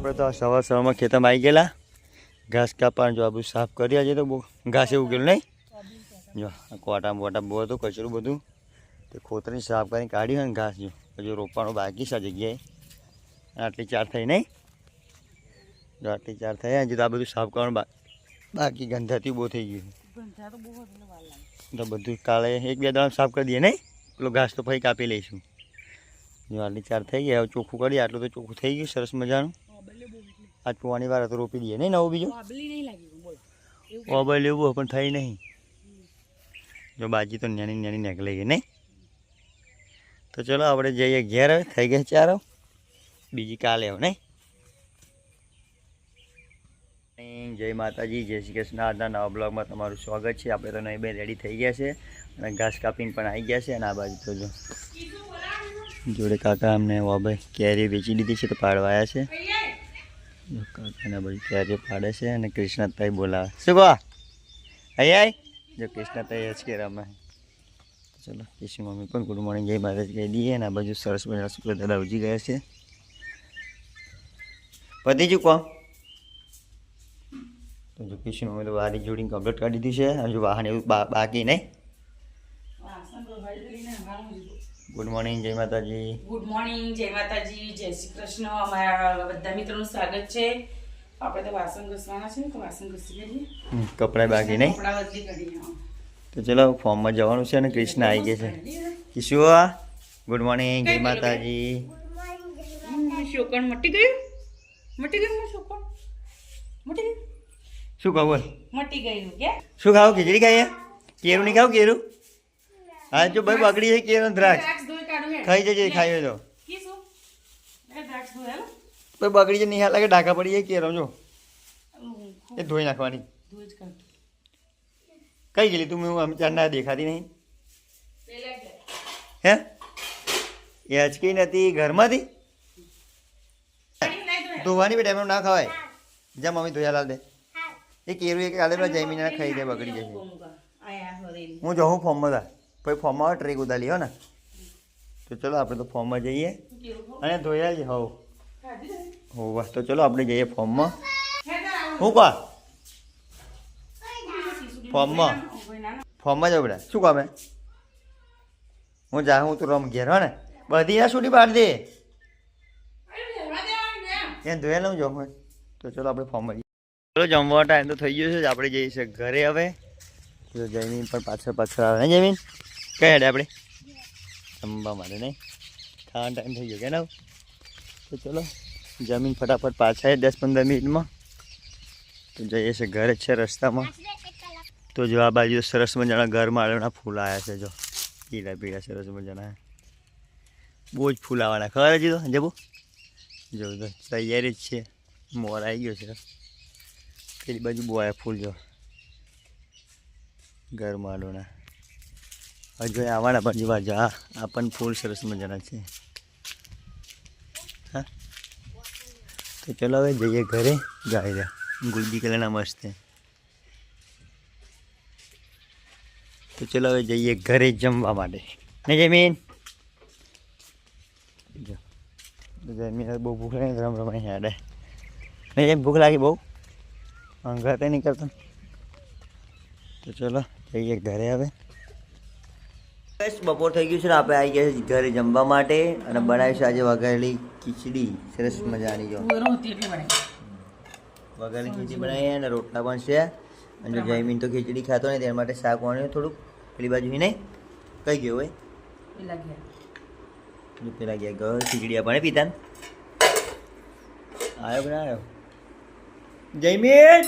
આપણે તો સવાર સવારમાં ખેતરમાં આવી ગયેલા. ઘાસ કાપવાનું જો આ બધું સાફ કરી આજે તો બહુ ઘાસ ગયેલું નહીં. જો કોટા બોટા બહુ હતું, કચરું બધું. તે ખોતરી સાફ કરીને કાઢ્યું ને ઘાસ જો. હજુ રોપવાનું બાકી છે જગ્યાએ. આટલી ચાર થઈ નહીં. જો આટલી ચાર થઈ હજી તો આ બધું સાફ કરવાનું બાકી ગંધાથી બહુ થઈ ગયું. તો બધું કાલે એક બે દાડા સાફ કરી દઈએ નહીં? પેલો ઘાસ તો ફરી કાપી લઈશું. જો આટલી ચાર થઈ ગયા હવે ચોખ્ખું કરીએ. આટલું તો ચોખ્ખું થઈ ગયું, સરસ મજાનું. આજ પોવાની વાર તો રોપી દઈએ. નહીં નવું બીજું? ઓબલ લેવું પણ થઈ નહીં. જો બાજી તો નાની નાની નીકળી ગઈ નહીં? તો ચલો આપણે જઈએ ઘેર હવે. થઈ ગયા ચારો. બીજી કાલે આવ નહીં? જય માતાજી જય શ્રી કૃષ્ણ. આજના નવા બ્લોગમાં તમારું સ્વાગત છે. આપણે તો નહીં બે રેડી થઈ ગયા છે અને ઘાસ કાપીને પણ આવી ગયા છે. અને આ બાજુ તો જો જોડે કાકા અમને વાભાઈ કેરી વેચી દીધી છે તો પાડવા આવ્યા છે. કાકાના બધી કેરીઓ પાડે છે અને કૃષ્ણતાઈ બોલાવે શું કહો? અહીં આય જો કૃષ્ણતાઈ જ કે રમે ચલો, કૃષ્ણ મમ્મી પણ ગુડ મોર્નિંગ, જય મહારાજ કહી દઈએ. અને આ બાજુ સરસ મજાના શુક્ર દાદા ઉજી ગયા છે. પતિ ચૂકો તો જો કૃષ્ણ મમ્મી તો વારી જોડીને કમ્પ્લીટ કરી દીધી છે. હજુ વાહન એવું બાકી નહીં. ગુડ મોર્નિંગ જય માતાજી ગુડ મોર્નિંગ જય માતાજી જય શ્રી કૃષ્ણ અમારા બધા મિત્રોનું સ્વાગત છે. આપણે તો વાસણ ઘસવાના છે ને તો વાસણ ઘસી લઈએ. કપડાં બાકી નહીં કપડાં બદલી કરીએ તો ચલો ફોર્મમાં જવાનું છે અને કૃષ્ણ આવી ગયા છે. કિશુ ગુડ મોર્નિંગ જય માતાજી શોકણ મટી ગયું? મટી ગયું શોકણ? મટી ગયું? શું કહું બોલ? મટી ગયું કે? શું ખાવ? ખીચડી ખાઈએ? કેરું નહીં ખાવ? કેરું? હા જો ભાઈ બગડી છે કે દ્રાક્ષ. ખાઈ જજે ખાઈ હાલો. ભાઈ બગડી છે નહીં હાલ લાગે ડાકા પડી જાય કેરો જો. એ ધોઈ નાખવાની. જ. કઈ ગયેલી તું? હું ચાર ના દેખાતી નહીં. હે? એ અચકી નથી ઘરમાંથી? ધોવાની બી એમ ના ખવાય. જા મમ્મી ધોયા લાલ દે. એ કેરું એક કાલે જઈ જમીને ખાઈ દે બગડી જશે. હું જાઉં ફોર્મમાં તા પછી ફોર્મમાં ટ્રેક ઉતારી હો ને. તો ચલો આપણે તો ફોર્મમાં જઈએ. અને ધોયા જ હોવ. હો બસ. તો ચલો આપણે જઈએ ફોર્મમાં હું કહો ફોર્મમાં ફોર્મમાં જાવ બેટા શું કામે હું જા હું તું રમ ઘેર, હો ને. બધી આ છૂટી પાડી દે. એ ધોયા લઉં જાઉં તો ચલો આપણે ફોર્મમાં જઈએ. ચલો જમવા ટાઈમ તો થઈ ગયો છે. આપણે છીએ ઘરે હવે. તો જમીન પણ પાછળ પાછળ આવે ને જમીન કઈ હેડે આપણે? જમવા માટે નહીં. ખાવાનો ટાઈમ થઈ ગયો કે ના તો ચલો, જમીન ફટાફટ પાછા દસ પંદર મિનિટમાં. તો જઈએ છે ઘરે છે રસ્તામાં. તો જો આ બાજુ સરસ મજાના ઘરમાં આવેલા ફૂલ આવ્યા છે, જો. પીળા પીળા સરસ મજાના. બહુ જ ફૂલ આવવાના, ખબર હજી તો, જબુ? જો, તો તૈયારી જ છે. મોર આવી ગયો છે. પેલી બાજુ બહુ આવ્યા ફૂલ, જો. ઘરમાં માળવાના હજુ આવવાના પણ જોવા જા આ પણ ફૂલ સરસ મજાના છે. હા? તો ચલો હવે જઈએ ઘરે. ગાય રહ્યા ગુલબી કલરના મસ્ત. તો ચલો હવે જઈએ ઘરે જમવા માટે. ને જમીન? જમીન બહુ ભૂખ લાગી રમ રમાઈ હાડે ને જેમ ભૂખ લાગી બહુ? અંગાતે નહીં કરતો. તો ચલો જઈએ ઘરે હવે. બસ બપોર થઈ ગયું છે ને આપણે આવી ગયા છે ઘરે જમવા માટે અને બનાવીશું આજે વઘારેલી ખીચડી. સરસ મજાની જો. વઘારેલી ખીચડી બનાવી અને રોટલા પણ છે. અને જો જયમીન તો ખીચડી ખાતો નહીં તેના માટે શાક વાણ્યું થોડુંક પેલી બાજુ નહીં કઈ ગયો હોય. પેલા ગયા. ગયો ખીચડી આપણે પીતા આવ્યો કે આવ્યો જયમીન!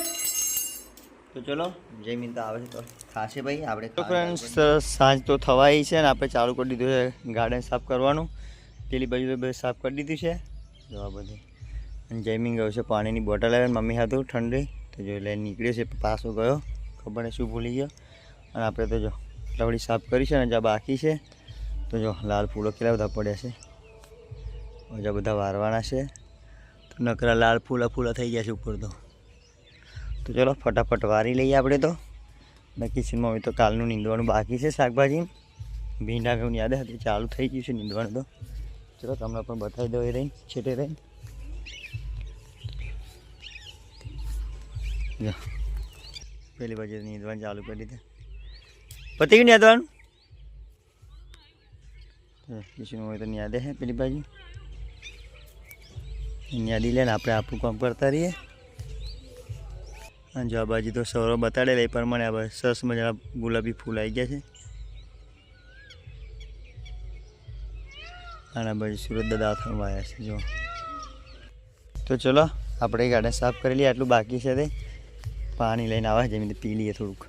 તો ચલો જયમીન તો આવે છે તો. ખાશે ભાઈ આપણે તો ફ્રેન્ડ્સ સાંજ તો થવાઈ છે ને આપણે ચાલુ કરી દીધું છે ગાર્ડન સાફ કરવાનું. પેલી બાજુ તો બધું સાફ કરી દીધું છે. જો આ બધું. અને જૈમિંગ ગયો છે પાણીની બોટલ આવે મમ્મી હાથું ઠંડી. તો જો લઈને નીકળ્યો છે પાછો ગયો. ખબર નહીં શું ભૂલી ગયો. અને આપણે તો જો લવડી સાફ કરી છે ને જ્યાં બાકી છે. તો જો લાલ ફૂલો કેટલા બધા પડ્યા છે. હજા બધા વારવાના છે. તો નકરા લાલ ફૂલા ફૂલા થઈ ગયા છે ઉપર તો. તો ચલો ફટાફટ વારી લઈએ આપણે તો. ને કિચનમાં હવે તો કાલનું નીંદવાનું બાકી છે શાકભાજી ભીંડા ઘઉં યાદ હતી ચાલુ થઈ ગયું છે નીંદવાનું તો. ચલો તમને પણ બતાવી દો એ રહીને, છેટે રહીને. તો પેલી બાજુ નીંદવાનું ચાલુ કરી દીધા. પતી ગયું નીંદવાનું? હોય તો ન્યાદે હે, પેલી બાજુ? ન્યાદી લે આપણે આપણું કામ કરતા રહીએ. અને જો આ બાજુ તો સૌરો બતાડેલા એ પ્રમાણે આ સરસ મજાના ગુલાબી ફૂલ આવી ગયા છે. અને બાજુ સુરત દાદા પણ આવ્યા છે જો તો ચલો, આપણે ગાર્ડન સાફ કરી લઈએ, આટલું બાકી છે તે. પાણી લઈને આવે જેમ રીતે પી લઈએ થોડુંક.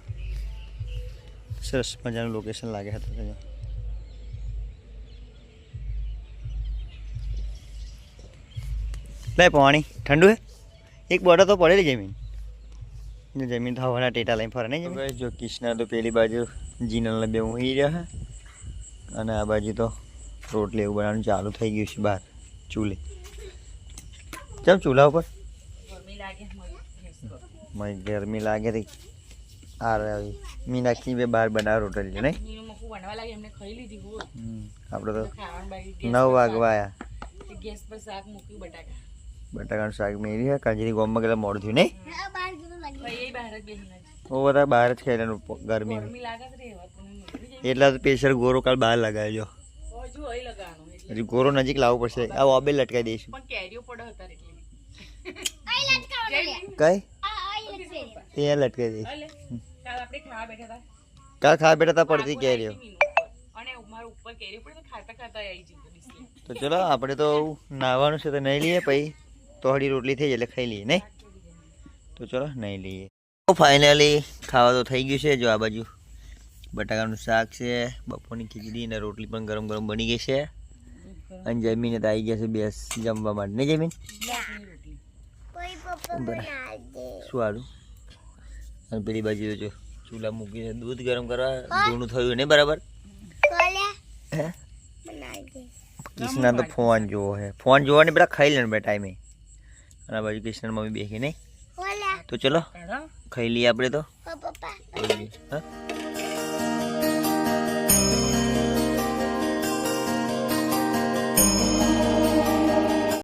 સરસ મજાનું લોકેશન લાગે હતું જો. લે, પાણી. ઠંડુ હે એક બોટલ તો પડેલી જમીન જમીન તો હવાના ટેટા લઈને ફરે નહીં જમીન? જો કિશના તો પેલી બાજુ જીનલને બે ઊંઘી રહ્યા અને આ બાજુ તો રોટલી એવું બનાવવાનું ચાલુ થઈ ગયું છે બહાર ચૂલે. ચમ ચૂલા ઉપર? ગરમી લાગે મને ગરમી લાગે રી. આ રહી મીનાક્ષી બે બહાર બનાવ રોટલી છે નહીં મીનું મકું બનવા લાગે એમને ખાઈ લીધી હોય હમ, આપણે તો નવ વાગવા આવ્યા ગેસ શાક મૂક્યું બટાકા. બટાકાનું શાક મેરી કાંજરી કાજરી ગોમમાં ગયેલા મોડું થયું નહીં? ભાઈ બહાર જ ખાઈ ગરમી. ગરમી એટલા તો સ્પેશિયલ ગોરો કાલ બહાર હજુ હજી ગોરો નજીક લાવવો પડશે. આ ઓબે લટકાઈ દઈશું. કઈ? ત્યાં લટકાઈ દઈશ. કાલ ખા બેઠા હતા. પડતી કેરીઓ. તો ચલો આપણે તો નાહવાનું છે તો નહીં લઈએ પછી તોડી રોટલી થઈ જાય એટલે ખાઈ લઈએ નહીં? તો ચલો નહીં લઈએ. ફાઇનલી ખાવા તો થઈ ગયું છે, જો આ બાજુ બટાકાનું શાક છે, બપોરની ખીચડી અને રોટલી પણ ગરમ ગરમ બની ગઈ છે. અને જમીને તો આવી ગયા છે બેસ જમવા માટે. નહીં જમીન? શું આલું અને પેલી બાજુ જો ચૂલા મૂકી છે દૂધ ગરમ કરવા ધૂનું થયું નહીં બરાબર? કિશના તો ફોન જોવો હે. ફોન જોવા ને બધા ખાઈ લે બે ટાઈમે. અને આ બાજુ કિશન મમ્મી બેસી નહીં તો ચલો. ખાઈ લઈએ આપણે તો? હા